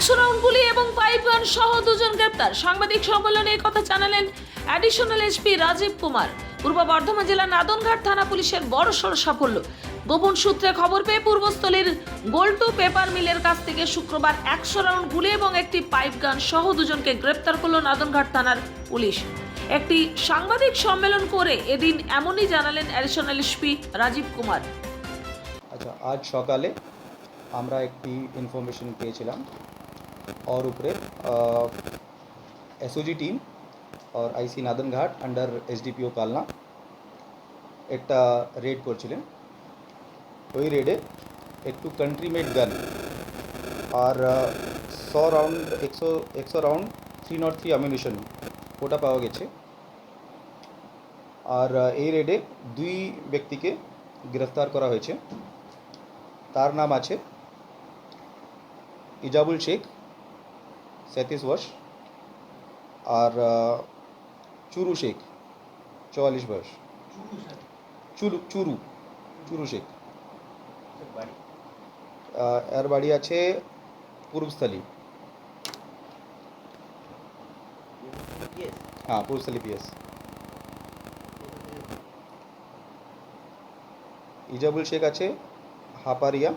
একশো রাউন্ড গুলি এবং পাইপ সহ দুজন গ্রেপ্তার। সাংবাদিক সম্মেলনে কথা জানালেন অ্যাডিশনাল এসপি রাজীব কুমার। পূর্ব বর্ধমান জেলার নাদনঘাট থানা পুলিশের বড়সড় সাফল্য। গোপন সূত্রে খবর পেয়ে পূর্বস্থলীর গোল্টু পেপার মিলের কাছ থেকে শুক্রবার একশো রাউন্ড গুলি এবং একটি পাইপ গান সহ দুজনকে গ্রেপ্তার করল নাদনঘাট থানার পুলিশ। একটি সাংবাদিক সম্মেলন করে এদিন এমনই জানালেন অ্যাডিশনাল এসপি রাজীব কুমার। আচ্ছা আজ সকালে আমরা একটি ইনফরমেশন পেয়েছিলাম। और উপরে এসওজি টিম আর IC Nadanghat under SDPO Kalna একটা রেড করছিলেন ওই রেডে একটু কান্ট্রি মেড গান আর শো রাউন্ড একশো একশো round three nought three ammunition ওটা পাওয়া গেছে আর এই রেডে দুই ব্যক্তিকে গ্রেফতার করা হয়েছে তার নাম আছে ইজাবুল শেখ सैंतीस वर्ष और अ, चूरू शेख चौवालीस वर्ष চুরু চুরু চুরু শেখ আহ, এর বাড়ি আছে পূর্বস্থলী হ্যাঁ পূর্বস্থলী পিএস ইজাবুল শেখ আছে হাপারিয়া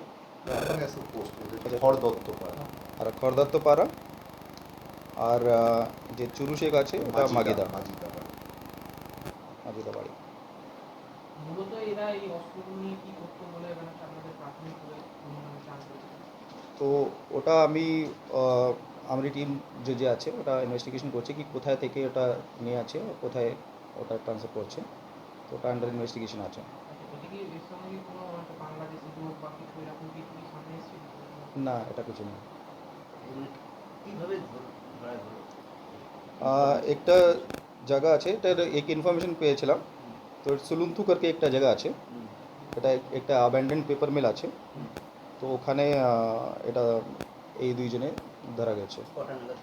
খড়দত্ত পাড়া আর খড়দত্ত পাড়া আর যে চুরু শেখ আছে ওটা মাগিদা মাগিদা বাড়ি। মূলত এরা এই অস্ত্রগুলো নিয়ে কি করতো বলে এখানে আপনাদের প্রাথমিক করে অনুমান জানতে পেরেছি। তো ওটা আমি আহ, আমাদের টিম যে যে আছে ওটা ইনভেস্টিগেশন করছে কি কোথায় থেকে ওটা নিয়ে আছে কোথায় ওটা ট্রান্সফার করছে। তো ওটা আন্ডার ইনভেস্টিগেশন আছে। আচ্ছা, না এটা কিছু না। একটা জায়গা আছে এটার এক ইনফরমেশন পেয়েছিলাম। তো সুলুন্থু করকে একটা জায়গা আছে। এটা একটা অ্যাবেন্ডেন্ড পেপার মিল আছে। তো ওখানে এটা এই দুইজনে ধরা গেছে। কটা নাগাদ?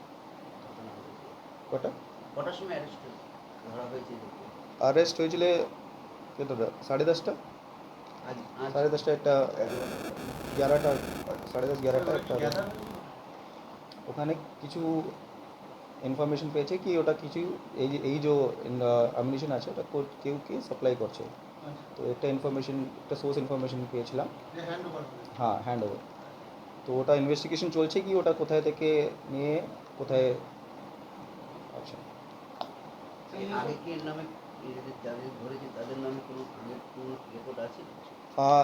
ঘটনা কটার সময় অ্যারেস্ট ধরা হয়েছে এদেরকে? আরেস্ট হয়েছিল সাড়ে দশটা? সাড়ে দশটা একটা গ্যারাটা সাড়ে দশ গ্যারাটা একটা ওখানে কিছু ইনফরমেশন পেয়েছে কি ওটা কিছু এই যে এই যে অ্যামিনিশন আছে ওটা কো- কেউ কে সাপ্লাই করছে? তো একটা ইনফরমেশন একটা সোর্স ইনফরমেশন পেয়েছিলাম। হ্যাঁ হ্যান্ড ওভার তো ওটা ইনভেস্টিগেশন চলছে কি? ওটা কোথায় থেকে নিয়ে কোথায়? আচ্ছা।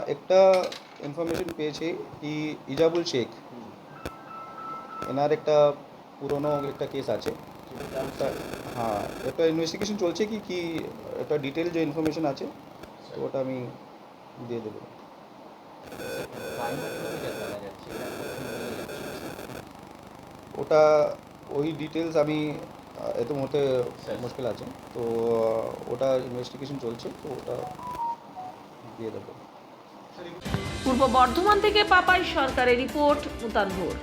একটা ইনফরমেশন পেয়েছি কি ইজাবুল শেখ। এনার একটা পুরনো একটা কেস আছে। হ্যাঁ একটা ইনভেস্টিগেশন চলছে কি কি একটা ডিটেল যে ইনফরমেশন আছে তো ওটা আমি দিয়ে দেবো। ওটা ওই ডিটেলস আমি এত মুহূর্তে মুশকিল আছে। তো ওটা ইনভেস্টিগেশন চলছে তো ওটা দিয়ে দেবো। পূর্ব বর্ধমান থেকে পাপাই সরকারের রিপোর্ট মুতানভোর